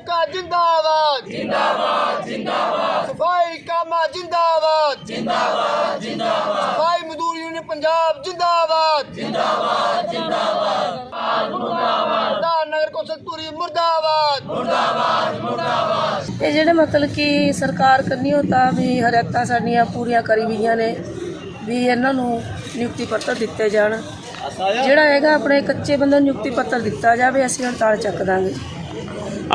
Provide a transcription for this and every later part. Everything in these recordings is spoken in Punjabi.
ਠੇਕਾ ਜਿੰਦਾਬਾਦ। ਜਿੰਦਾਬਾਦ ਜਿੰਦਾਬਾਦ। ਸਫ਼ਾਈ ਕਾਮਾ ਜਿੰਦਾਬਾਦ। ਜਿੰਦਾਬਾਦ ਜਿੰਦਾਬਾਦ। ਸਫ਼ਾਈ ਮਜ਼ਦੂਰ ਯੂਨੀਅਨ ਪੰਜਾਬ ਜਿੰਦਾਬਾਦ। ਜਿੰਦਾਬਾਦ ਜਿੰਦਾਬਾਦ। ਮੁਰਦਾਬਾਦ। ਦਾ ਨਗਰ ਕੌਂਸਲ ਧੂਰੀ ਮੁਰਦਾਬਾਦ। ਮੁਰਦਾਬਾਦ ਮੁਰਦਾਬਾਦ। ਇਹ ਜਿਹੜੇ ਮਤਲਬ ਕਿ ਸਰਕਾਰ ਕਰਨੀ ਹੋ ਤਾਂ ਵੀ ਹਦਾਇਤਾਂ ਸਾਡੀਆਂ ਪੂਰੀਆਂ ਕਰੀ ਗਈਆਂ ਨੇ ਵੀ ਇਹਨਾਂ ਨੂੰ ਨਿਯੁਕਤੀ ਪੱਤਰ ਦਿੱਤੇ ਜਾਣ। ਜਿਹੜਾ ਹੈਗਾ ਆਪਣੇ ਕੱਚੇ ਬੰਦੇ ਨੂੰ ਨਿਯੁਕਤੀ ਪੱਤਰ ਦਿੱਤਾ ਜਾਵੇ ਅਸੀਂ ਹੜਤਾਲ ਚੱਕ ਦਾਂਗੇ।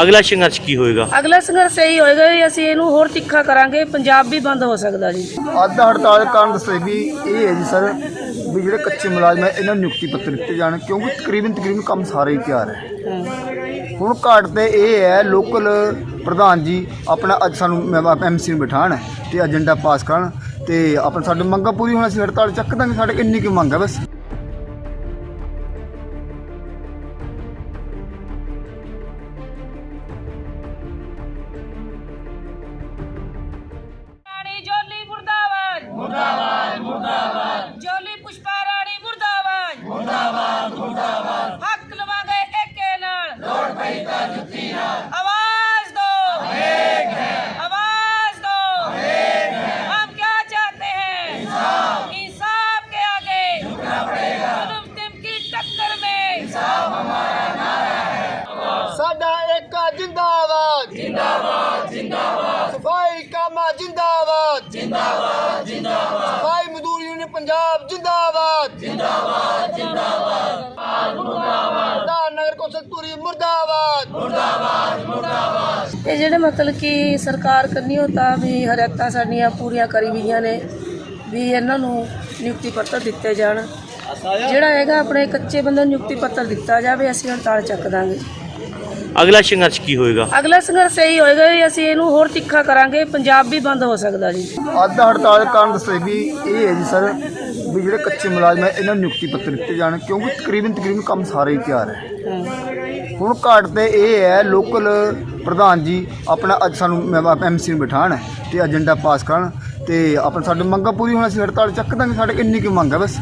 ਅਗਲਾ ਸੰਘਰਸ਼ ਕੀ ਹੋਏਗਾ? ਅਗਲਾ ਸੰਘਰਸ਼ ਇਹੀ ਹੋਏਗਾ ਵੀ ਅਸੀਂ ਇਹਨੂੰ ਹੋਰ ਤਿੱਖਾ ਕਰਾਂਗੇ ਪੰਜਾਬ ਵੀ ਬੰਦ ਹੋ ਸਕਦਾ ਜੀ। ਅੱਜ ਦਾ ਹੜਤਾਲ ਕਾਰਨ ਦੱਸੇ ਵੀ ਇਹ ਹੈ ਜੀ ਸਰ ਵੀ ਜਿਹੜੇ ਕੱਚੇ ਮੁਲਾਜ਼ਮ ਹੈ ਇਹਨਾਂ ਨੂੰ ਨਿਯੁਕਤੀ ਪੱਤਰ ਦਿੱਤੇ ਜਾਣ ਕਿਉਂਕਿ ਤਕਰੀਬਨ ਤਕਰੀਬਨ ਕੰਮ ਸਾਰਾ ਹੀ ਤਿਆਰ ਹੈ। ਹੁਣ ਘਾਟ ਤੇ ਇਹ ਹੈ ਲੋਕਲ ਪ੍ਰਧਾਨ ਜੀ ਆਪਣਾ ਅੱਜ ਸਾਨੂੰ ਐਮਸੀ ਨੂੰ ਬਿਠਾਣ ਤੇ ਏਜੰਡਾ ਪਾਸ ਕਰਨ ਤੇ ਆਪਣਾ ਸਾਡੇ ਮੰਗਾਂ ਪੂਰੀ ਹੋਣ ਅਸੀਂ ਹੜਤਾਲ ਚੱਕ ਦਾਂਗੇ ਸਾਡੇ ਇੰਨੀ ਕੁ ਮੰਗ ਹੈ ਬਸ। टक्कर में इंसाफ ਸਾਡਾ ਏਕਾ ਜਿੰਦਾਬਾਦ ਜਿੰਦਾਬਾਦ ਜਿੰਦਾਬਾਦ ਸਫਾਈ ਕਾਮਾ ਜਿੰਦਾਬਾਦ ਜਿੰਦਾਬਾਦ ਜਿੰਦਾਬਾਦ ਸਫਾਈ ਮਜ਼ਦੂਰ ਯੂਨੀਅਨ ਪੰਜਾਬ ਜਿੰਦਾਬਾਦ ਜਿੰਦਾਬਾਦ ਜਿੰਦਾਬਾਦ ਮੁਰਦਾਬਾਦ ਨਗਰ ਕੌਂਸਲ ਧੂਰੀ ਮੁਰਦਾਬਾਦ ਇਹ ਜਿਹੜੇ ਮਤਲਬ ਕਿ ਸਰਕਾਰ ਕਰਨੀ ਉਹ ਤਾਂ ਵੀ ਹਦਾਇਤਾਂ ਸਾਡੀਆਂ ਪੂਰੀਆਂ ਕਰੀ ਗਈਆਂ ਨੇ ਵੀ ਇਹਨਾਂ ਨੂੰ ਨਿਯੁਕਤੀ ਪੱਤਰ ਦਿੱਤੇ ਜਾਣ ਜਿਹੜਾ ਹੈਗਾ ਆਪਣੇ ਕੱਚੇ ਬੰਦੇ ਨੂੰ ਨਿਯੁਕਤੀ ਪੱਤਰ ਦਿੱਤਾ ਜਾਵੇ ਅਸੀਂ ਹੜਤਾਲ ਚੱਕ ਦਾਂਗੇ। ਅਗਲਾ ਸੰਘਰਸ਼ ਕੀ ਹੋਏਗਾ? ਅਗਲਾ ਸੰਘਰਸ਼ ਇਹੀ ਹੋਏਗਾ ਵੀ ਅਸੀਂ ਇਹਨੂੰ ਹੋਰ ਤਿੱਖਾ ਕਰਾਂਗੇ ਪੰਜਾਬ ਵੀ ਬੰਦ ਹੋ ਸਕਦਾ ਜੀ। ਅੱਜ ਦਾ ਹੜਤਾਲ ਦਾ ਕਾਰਨ ਦੱਸੇ ਵੀ ਇਹ ਹੈ ਜੀ ਸਰ ਵੀ ਜਿਹੜੇ ਕੱਚੇ ਮੁਲਾਜ਼ਮ ਹੈ ਇਹਨਾਂ ਨੂੰ ਨਿਯੁਕਤੀ ਪੱਤਰ ਦਿੱਤੇ ਜਾਣ ਕਿਉਂਕਿ ਤਕਰੀਬਨ ਤਕਰੀਬਨ ਕੰਮ ਸਾਰਾ ਹੀ ਤਿਆਰ ਹੈ। ਹੁਣ ਘਾਟ ਤੇ ਇਹ ਹੈ ਲੋਕਲ ਪ੍ਰਧਾਨ ਜੀ ਆਪਣਾ ਅੱਜ ਸਾਨੂੰ ਐਮਸੀ ਨੂੰ ਬਿਠਾਣ ਤੇ ਏਜੰਡਾ ਪਾਸ ਕਰਨ ਤੇ ਆਪਣਾ ਸਾਡੇ ਮੰਗਾਂ ਪੂਰੀ ਹੋਣ ਅਸੀਂ ਹੜਤਾਲ ਚੱਕ ਦਾਂਗੇ ਸਾਡੇ ਇੰਨੀ ਕੁ ਮੰਗ ਹੈ ਬਸ।